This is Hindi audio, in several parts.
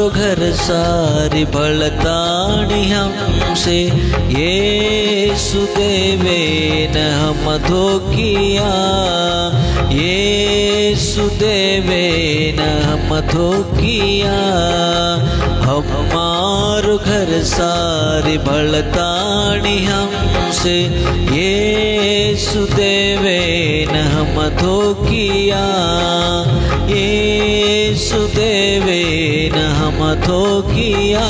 मारो घर सारी बलताणी हमसे ये सुदेवे न हम धोकिया ये सुदेवे न हम धोकिया हमारो घर सारी बलताणी हमसे ये सुदेवे न हम धोकिया దునియా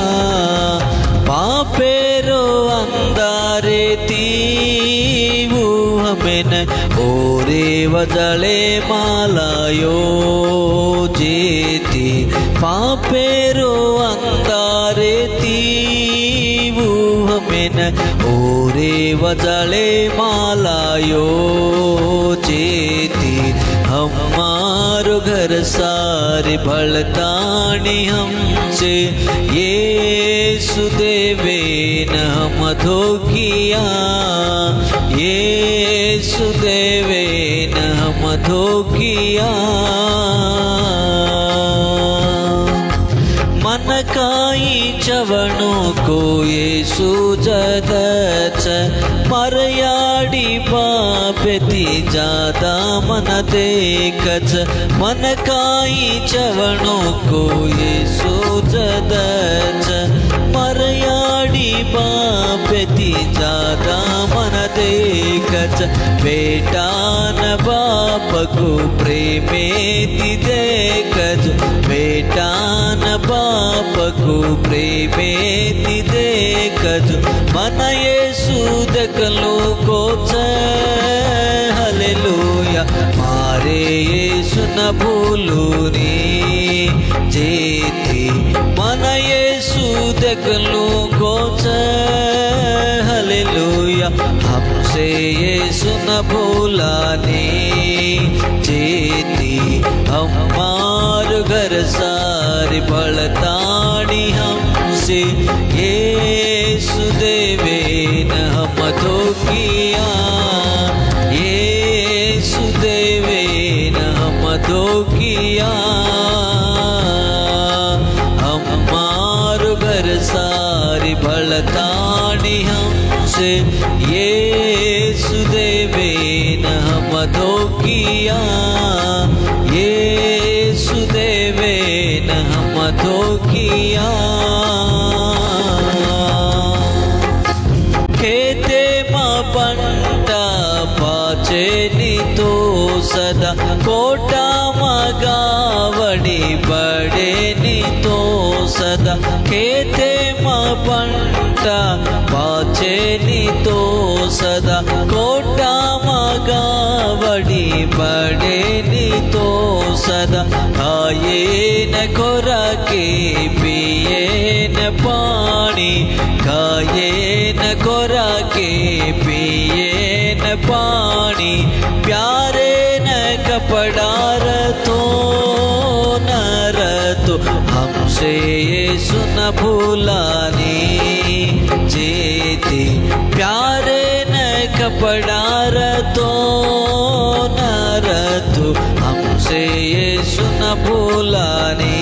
पापेरो अंधारे तीवू हमेन ओरे वजले मालायो जेती पापेरो अंधारे तीवू हमेन ओरे वजले मालायो जेती हम्मा घर सारे भड़ताणी हमसे। ये सुदेवे न हम धोकिया ये सुदेवे न हम धोकिया मन काई चवणों को ये सूजदच मरयाडी पापति ज़्यादा मन देखच। मन काई चवणों को ये सूजदच मरयाडी पापति ज़्यादा मन देखच। बेटा न बाप को प्रेमेति देखच बाप को प्रेमेति देखच मन येसु देखलो को हलेलुया मारे येसु न भूलूनी जेती मन येसु देखलो को हलेलुया हमसे येसु न भूलानी जेती हमार बड़ताणी हमसे ये सुदेवे न हम धोकिया ये सुदेवे न हम धोकिया खेते मा पंట पाचे तो सदा, कोटा मगावड़ी बड़े तो सदा। खेते मा వెంట వాచేనితో సదా కోట మగావడి పడేనితో సదా కాయేన కొరకే పియేన పాణి కాయేన కొరకే పియేన పాణి ప్యారేన కపడారతో नर तो हमसे ये जेती प्यारे न कपड़ा रतो न रतो हमसे ये सुन भूलानी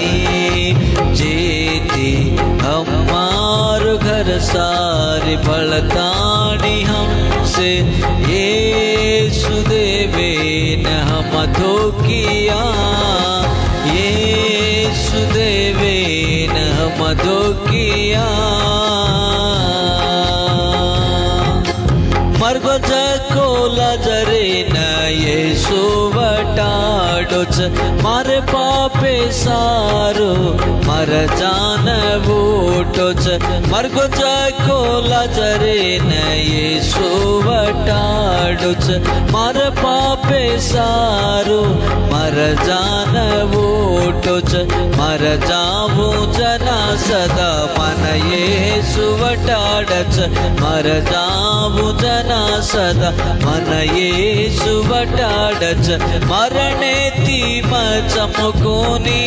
जेती। हमार घर सारी बड़तानी हमसे। ये सुदेवे न हम धोकिया ये सुदेवे न हम धोकिया మార్గోజకోల జరేన యేసువటాడొచ మారే పాపే సారు మర జానవూటొచ మార్గోజకోల జరేన యేసువటాడొచ మారే పాపే సారు మర జానవూ ತುಚ ಮರಜಾವು ಜನ ಸದಾ ಮನಯೇ ಸುವಟಾಡಚ ಮರಜಾವು ಜನ ಸದಾ ಮನಯೇ ಸುವಟಾಡಚ ಮರಣೆ ತೀಮ ಚಮಕೋನಿ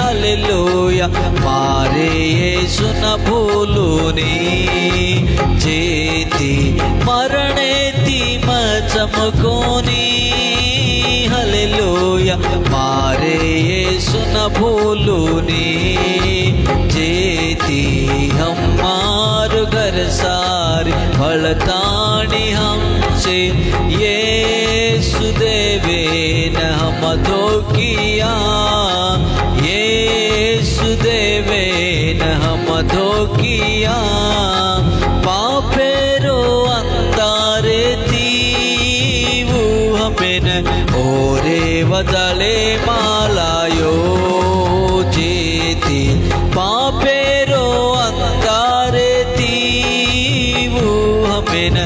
హల్లెలూయ మారే యేసున భూలుని చేతి మరణేతి మచమకోని హల్లెలూయ न भूलूने जेती मार घर सार, फलतानी हमसे। ये सुदेवे न हम तो किया ये सुदेवे न हम तो किया ओरे वदले मालायो जेति, पापेरो अंतारे तीवु हमें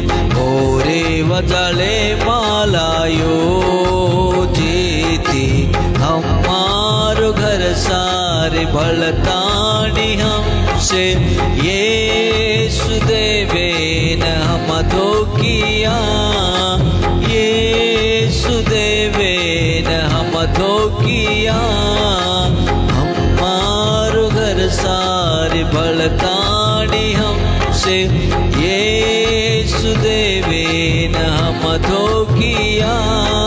ओरे वदले मालायो जेति, हमारो घर सारे भलतानी हमसे। ये सारे हम हमसे। ये सुदेवे न तो किया